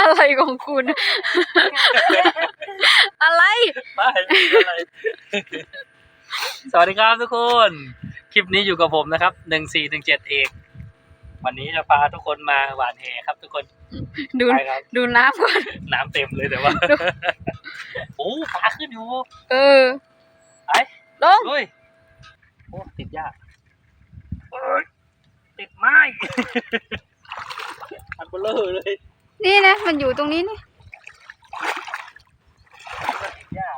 อะไรของคุณ อะไรไม่ไม่เป็นไร สวัสดีครับทุกคน คลิปนี้อยู่กับผมนะครับหนึ่งสี่หนึ่งเจ็ดเอกวันนี้จะพาทุกคนมาหวานแหครับ ทุกคนดูไปครับ ดูน้ำก่อน น้ำเต็มเลยแต่ว่า โอ้ปลาขึ้นอยู่ เออ ไป ลง ด้วยโอ้ติดยาก ไม้อันเบลอเลยนี่นะ มันอยู่ตรงนี้นี่ติดยาก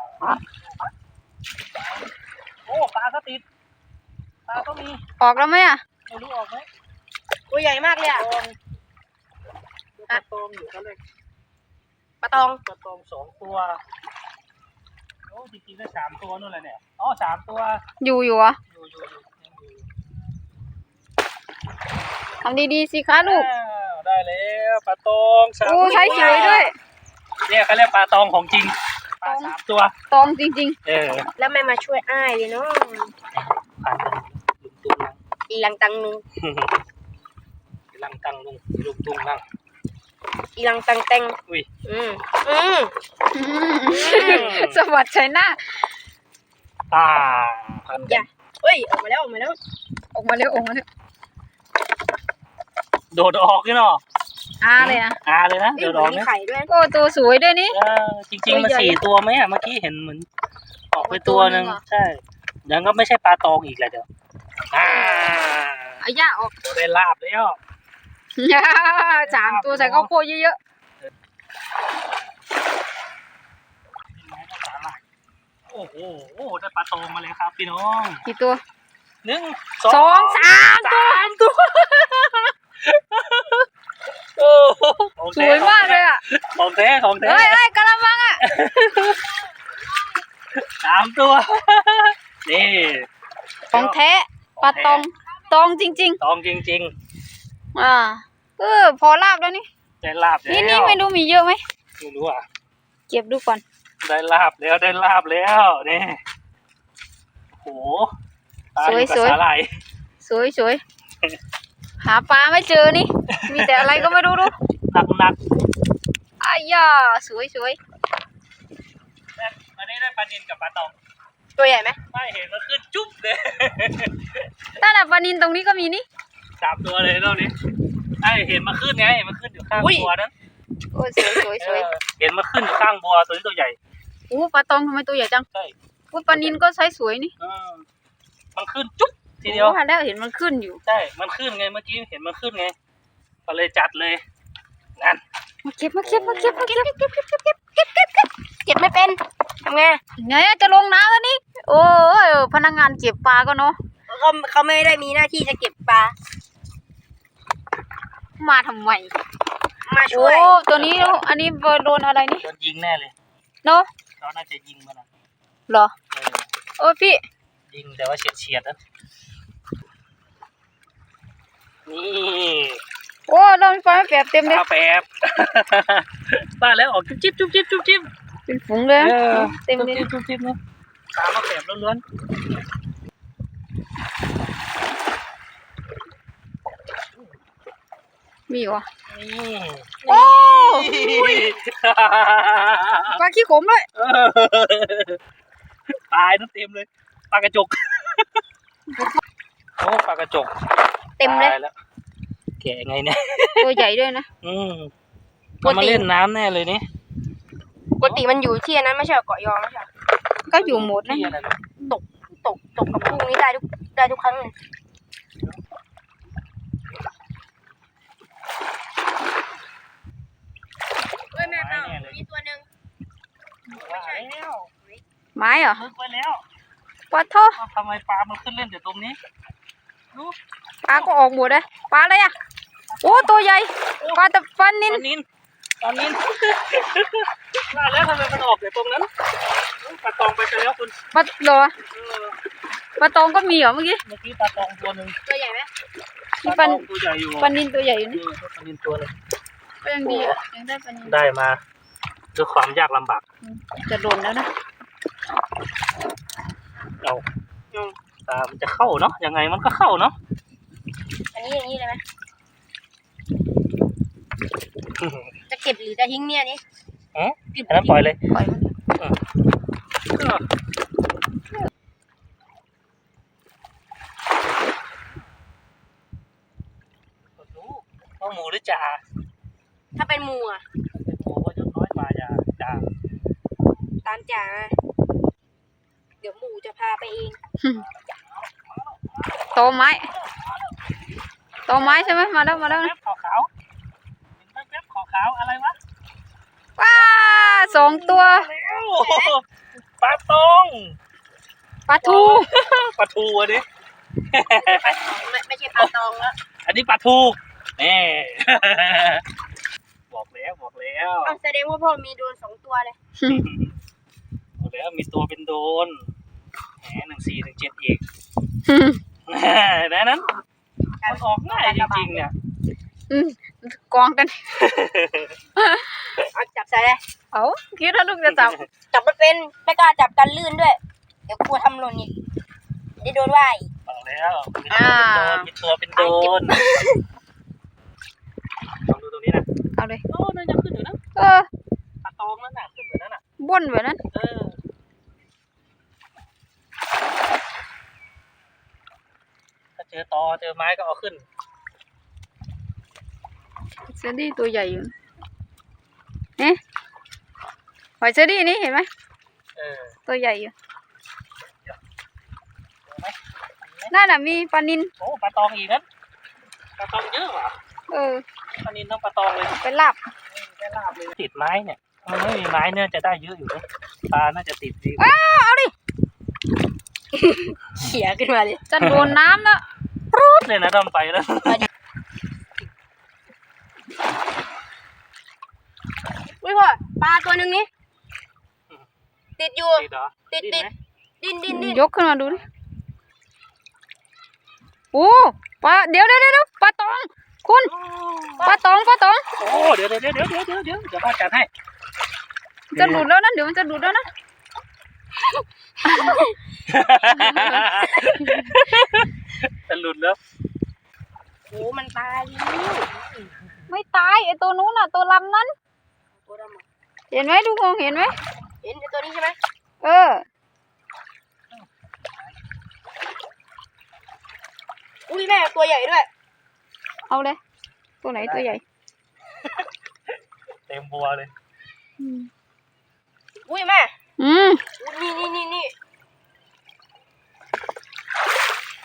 โอ้ปลาก็ติดปลาก็มีออกแล้วไหมอะไม่รู้ออกไหมตัวใหญ่มากเลยอะตองปลาตองอยู่กันเลยปลาตองปลาตองสองตัวโอ้จริงๆก็สามตัวนู่นแหละเนี่ยอ๋อสามตัว อยู่อยู่เหรอะอยู่อยู่อยู่ยังอยู่ ทำดีๆสิคะลูกอ้าวได้แล้วปลาตองสามโอ้ใช้สวยด้วย เนี่ยเขาเรียกปลาตองของจริง ปลาตองสามตัว ตองจริง เออแล้วไม่มาช่วยอ้ายเลยเนาะผ่านลุงตุ้งนั่งอีหลังตังนึงลังตังลุงลุงตุ้งนั่งอีหลังตังแตงอุ้ย อืมอืมๆสวัสดีชัยหน้าอ่าพันอย่าเฮ้ยออกมาแล้วออกมาแล้วออกมาเร็วออกมาเร็ว โดดออกนี่เนาะอาเลยนะอาเลยนะเฮ้ยโดดเหอมืออกนมีเนี่ยไข่ด้วย โอ้ตัวสวยด้วยนี่ เออจริง ๆ มันตัวใหญ่สี่ตัวไหมอะเมื่อกี้เห็นเหมือนออกไปตัวหนึ่งตัวหนึ่งเหรอ ใช่เดี๋ยวก็ไม่ใช่ปลาตองอีกแหละเดี๋ยวอ่าเอาย่าออกได้ลาบแล้วสามตัวใส่ข้าวโพดเยอะโอ้โหได้ปลาตองมาเลยครับพี่น้องๆกี่ตัวหนึ่งสองสามตัว สามตัว โอ้โหของสแท้วยมากเลยอะของแท้ของแท้เฮ้ยเฮ้ยกะละมังอะสามตัวนี่ของแท้ปลาตองตองจริง ตองจริง ๆ อ่าเออพอลาบแล้วนี่ ๆ ได้ลาบแล้วนี่นี่ไม่รู้มีเยอะไหมไม่รู้อะ เก็บดูก่อน ได้ลาบแล้วได้ลาบแล้วนี่โอ้โหปลาอยู่กับสาหร่ายสวยสวยหาปลาไม่เจอนี่ มีแต่อะไรก็ไม่รู้ดูหนักหนักอ้ายาสวยสวยๆอันนี้ได้ปลานินกับปลาตองตัวใหญ่ไหมไม่เห็นมันขึ้นจุ๊บเลยนั่นน่ะปลานินตรงนี้ก็มีนี่สามตัวเลยเท่านี้ไอเห็นมันขึ้นไงมันขึ้นอยู่ข้างบัวนั้นโอ้ยสวยสวยสวยเออเห็นมันขึ้นอยู่ข้างบัวตัวนี้ตัวใหญ่โอ้ปลาตองทำไมตัวใหญ่จังใช่โอ้ปลานินก็ไซส์สวยนี่เออมันขึ้นจุ๊บ ทีเดียวโอ้แล้วเห็นมันขึ้นอยู่ ใช่ มันขึ้นไงเมื่อกี้เห็นมันขึ้นไง ก็เลยจัดเลย นั่น มาเก็บมาเก็บมาเก็บมาเก็บเก็บไม่เป็นทำไงไงจะลงน้ำแล้วนี่ โอ้ยพนักงานเก็บปลาก็เนาะเขาเขาไม่ได้มีหน้าที่จะเก็บปลา มาทำไม มาช่โอ้วยตัวนี้ อันนี้โดนอะไรนี่ โดนยิงแน่เลย เนาะเขาน่าจะยิงมันอะเหรอ เออโอ้ยพี่ ยิงแต่ว่าเฉียดเฉียดๆนะนี่โอ้เรามีปลาแปบเต็มเลยปลาแปบป้าแล้วออกจุ๊บจิ๊บจุ๊บจิ๊บจุ๊บจิ๊บเป็นฝูงเลยเออเต็มเลยจุ๊บจิ๊บจุ๊บจิ๊บนะปลามาแปบล้วนมีวะๆนี่โอ้ยปลาขี้ขมด้วยเออตายทั้งเต็มเลย ปลากระจกโอ้ปลากระจกเต็มเลยตาแล้วแกะไงเนี่ยตัวใหญ่ด้วยนะ อืมมันมาเล่นน้ำแน่เลยนี่ปกติมันอยู่ที่อันนั้นไม่ใช่เหรอเกาะยองไม่ใช่เหรอก็อยู่หมดนะที่อะไรนะตกตกตกกับพวกนี้ได้ทุกได้ทุกครั้งเลยเฮ้ยแม่เป้ามีตัวหนึ่งว่าแล้วไม้เหรอ ลึกไปแล้ว ปลาโทว่าทำไมปลา มันขึ้นเล่นแต่ตรงนี้ดูปลาก็ออกหมดเลยปลาอะไรอะ โอ้ตัวใหญ่ปลาตะฟันนิตนอนนินตอนนินว่าแล้วทำไมมันออกแต่ตรงนั้นปลาตองไปซะแล้วคุณปลาเหรอเออปลาตองก็มีเหรอเมื่อกี้เมื่อกี้ปลาตองตัวหนึ่งตัวใหญ่ไหมมีปปลาลาตองตัวใหญ่อยู่ปลานินตัวใหญ่อยู่เอนี่อปลานินตัวหนึงก็ยังดีอะยังได้ปลานินได้มาด้วยความยากลำบากจะหล่นแล้วนะ เอาตามันจะเข้าเนาะยังไงมันก็เข้าเนาะอันนี้อย่างนี้เลยไหมจะเก็บหรือจะทิ้งเนี่ยนี่อ๋อเก็บอันนั้นปล่อยเลยปล่อยมันก็เอาหมูหรือจ่าถ้าเป็นหมูอะเป็นหมูก็ยกน้อยกว่าจ่าจ่าตามจ่ามาเดี๋ยวหมูจะ พาไปเองโตไม้โตไม้ใช่ไหมมาแล้วมาแล้วแป๊นะบขาวขาวๆเห็นแป๊บแป๊บขาวขาวๆอะไรวะว้าสองตัวแล้วปลาตองปลาทูปลาทูอันนี้ไม่ไม่ใช่ปลาตองแล้วอันนี้ปลาทูแน่บอกแล้วบอกแล้วเอาแสดงว่าพ่อมีโดนสองตัวเลยบอกแล้วมีตัวเป็นโดนแหมหนึ่งสี่หนึ่งเจ็ดอีกดังนั้น มันออกง่ายจริงๆเนี่ยอืมกองกัน เอาจับใส่เลยเอาคิดว่าลูกจะจับ จับมันเป็น ไม่กล้าจับกันลื่นด้วย เดี๋ยวกลัวทำหล่นอีกเดี๋ยวโดนว่าอีกบอกแล้วมีตัวเป็นโดนมีตัวเป็นโดนลองดูตรงนี้นะเอาเลยโอ้นั่นยังขึ้นอยู่นะ เออปลาตองนั่นน่ะขึ้นเหมือนนั่นน่ะบ่นแบบนั้นเออถ้า เจอตอเจอไม้ก็เอาขึ้นเซอรี่ตัวใหญ่อยู่เอ๊ะหอยเซอรี่นี่เห็นไหมเออตัวใหญ่อยู่เจอไหมนั่นน่ะมีปลานินโอ้ปลาตองอีกนั้นปลาตองเยอะว่ะเออปลานินต้องปลาตองเลยไปลาบได้ลาบเลยติดไม้เนี่ยมันไม่มีไม้เนี่ยจะได้เยอะอยู่นะปลาน่าจะติดดีอ้าวเอาดิเขี่ยขึ้นมาเลยจะโดนน้ำแล้วรู ดเลยนะดำไปแล้วอุ้ยพ่อปลาตัวหนึ่งนี่ติดอยู่ ติดเหรอติดไหมดิ้นดิ้นดิ้นยกขึ้นมาดูดิโอ้ปลาเดี๋ยวเดี๋ยวเดี๋ยวปลาตอง คุณปลาตองปลาตองโอ้เดี๋ยวเดี๋ยวเดี๋ยวเดี๋ยวเดี๋ยวเดี๋ยวเดี๋ยวพ่อจัดให้จะหลุดแล้วนะเดี๋ยวมันจะหลุดแล้วนะ จะหลุดแล้วโอ้มันตายแล้วไม่ตายไอตัวนู้นน่ะ ตัวลำนั้น ตัวดำอะเห็นไหมทุกคนเห็นไหมเห็นไอ้ตัวนี้ใช่ไหมเออ อุ้ยแม่ตัวใหญ่ด้วย เอาเลย ตัวไหนตัวใหญ่เต็มบัวเลย อืมอุ้ยแม่อืมอุ๊ยนี่นี่นี่นี่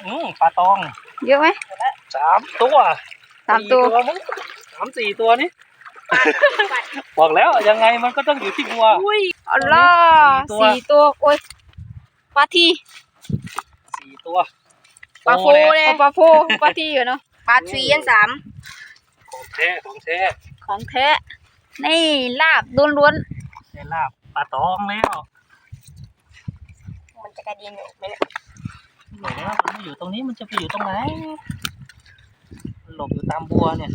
อืมปลาตองเยอะไหมสามตัวสามตัวมั้งสามสี่ตัวนี้บอกแล้วยังไงมันก็ต้องอยู่ที่บัวอุ้ยอัลล่าสี่สี่ตัวตัวโอ้ยปลาทีสี่ตัวปลาโฟโอ้เลยเอาปลาโพปลาทีเหรอเนาะปลาทรียันสามของแท้ของแท้ของแท้นี่ลาบล้วนได้ลาบปลาตองแล้วมันจะกระเด็นอยู่ไหมเนี่ย บอกแล้วมันไม่อยู่ตรงนี้มันจะไปอยู่ตรงไหนมันหลบอยู่ตามบัวเนี่ย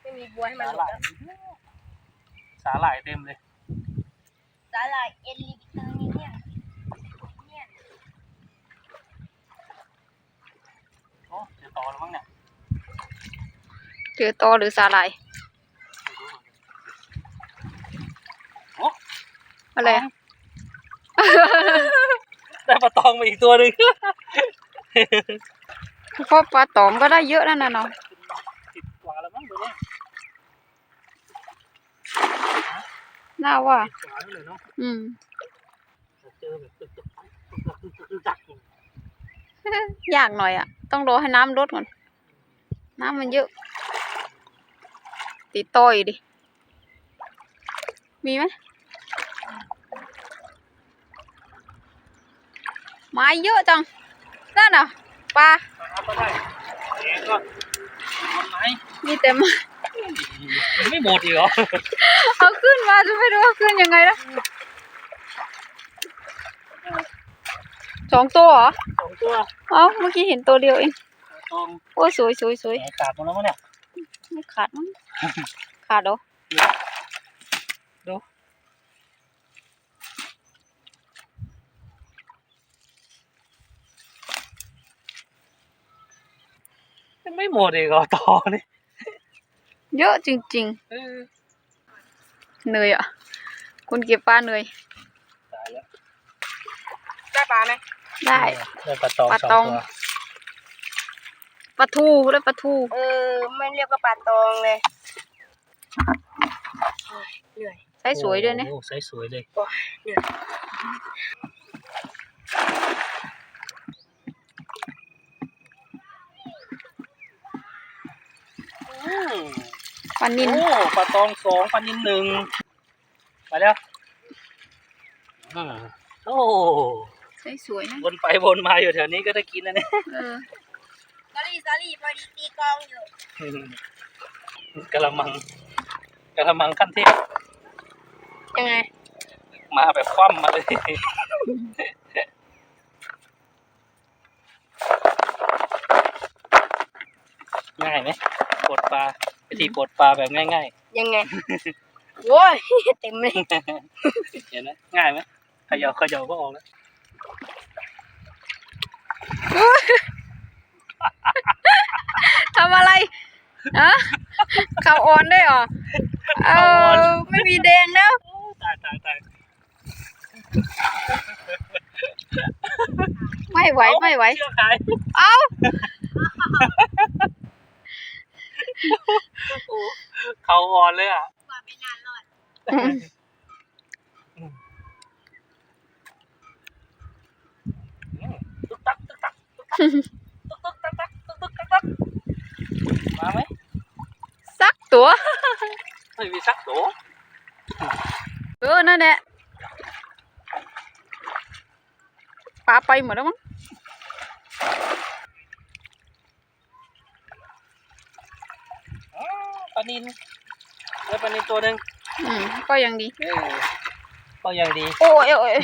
ไม่มีบัวให้มันสาหลหบร่ายแล้วสาหร่ายเต็มเลยสาหร่ายเอลิเตอร์นี่เนี่ยเนี่ยโอ้เดี๋ยวต่อแล้วมั้งเนี่ย ๆเจอตอหรือสาหร่ายโอ้อะไรอะได้ปลาตองมาอีกตัวหนึ่งเพราะปลาตองก็ได้เยอะแล้วนะเนาะสิบกว่าแล้วมั้งตัวเนี้ยน่าว่าสิบกว่าแล้วเลยเนาะอืม เจอแบบตึกตึกตึกตึกตึกตึกตึกอยู่ยากหน่อยอะต้องรอให้น้ำลดก่อน น้ำมันเยอะ ติดต่อยดิ มีไหมไม้เยอะจัง นั่นน่ะปลาเอาก็ได้เอ๊ะก็ทำไมมีแต่ไม้ยังไม่หมดอีกเหรอ เอาขึ้นมาจะไม่รู้ว่าขึ้นยังไงนะสองตัวเหรอสองตัว เอ้าเมื่อกี้เห็นตัวเดียวเองตองโอ้ยสวยสวยสวยแหมขาดหมดแล้วมั้งเนี่ย ไม่ขาดมั้งขาดเหรอดูไม่หมดอีกเต่อนี่เยอะจริงๆเหนื่อยอะ คุณเก็บปลาเหนื่อยได้ปลาไหมได้ ได้ปลาตองปลาตอง ปลาทูได้ปลาทูเออ ไม่เรียกว่าปลาตองเลยโอ้ยเหนื่อยใช้สวยด้วยเนี่ยโอ้ใสสวยเลยโอ้ยเหนื่อยอืมปลานินโอ้ปลาตองสองปลานินหนึ่งมาแล้วอืมโอ้ใช้สวยนะวนไปวนมาอยู่แถวนี้ก็ได้กินนะเนี่ยเออ สอรี่สอรี่พอดีตีกลองอยู่กระมังกระมังขั้นเทพยังไง มาแบบคว่ำมาเลยง่ายไหมปลดปลาวิธีปลดปลาแบบง่ายยังไงโว้ยเต็มเลยๆเห็นไหมง่ายไหมเขย่าเขย่าก็ออกแล้ว ทำอะไรอะข่าวอ่อนได้วยเหรอเออไม่มีแดงแล้วตายตายตายไม่ไหวไม่ไหวเชื่อใครเอาเขาอ่อนเลยอะอืมตึกตักตึกตักตึกตักตึกตักตักตึกตักตึกตักมาไหม สักตัว ไม่มีสักตัว เออ นั่นแหละ ปลาไปหมดแล้วมั้งอ้าวปลานินแล้วปลานินตัวหนึ่งอืมก็ยังดี เออก็ยังดี โอ้ยโอ้ย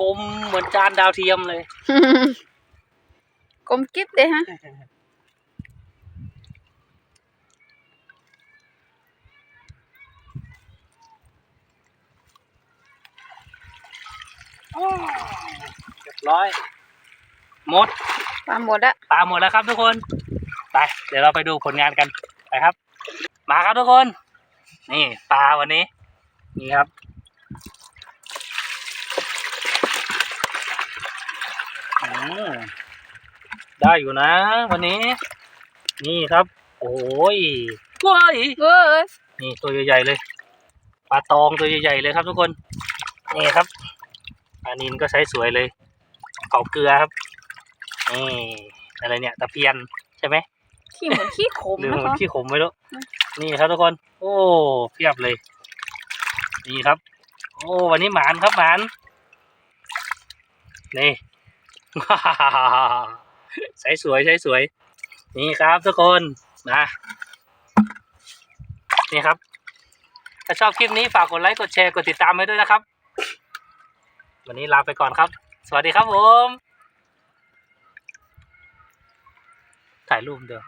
กลมเหมือนจานดาวเทียมเลย กลมกิ๊บเลยฮะ เรียบร้อยหมดปลาหมดละปลาหมดแล้วครับทุกคนไปเดี๋ยวเราไปดูผลงานกันไปครับ มาครับทุกคน นี่ปลาวันนี้ นี่ครับอืมได้อยู่นะ วันนี้ นี่ครับ โอ้ยว้ายเว้ยนี่ตัวใหญ่ๆเลยปลาตองตัวใหญ่ๆเลยครับทุกคน นี่ครับ ปลานินก็ใช้สวยเลยเผาเกลือครับนี่อะไรเนี่ยตะเพียนใช่ไหมขี้เหมือนขี้ขมหรือนะมันคะขี้ขมไม่รู้นี่ครับทุกคน โอ้เพียบเลย นี่ครับ โอ้วันนี้หมานครับหมานนี่ ใช้สวยใช้สวย นี่ครับทุกคนนะนี่ครับ ถ้าชอบคลิปนี้ฝากกดไลค์กดแชร์กดติดตามไว้ด้วยนะครับ วันนี้ลาไปก่อนครับ สวัสดีครับผม ถ่ายรูปเดียว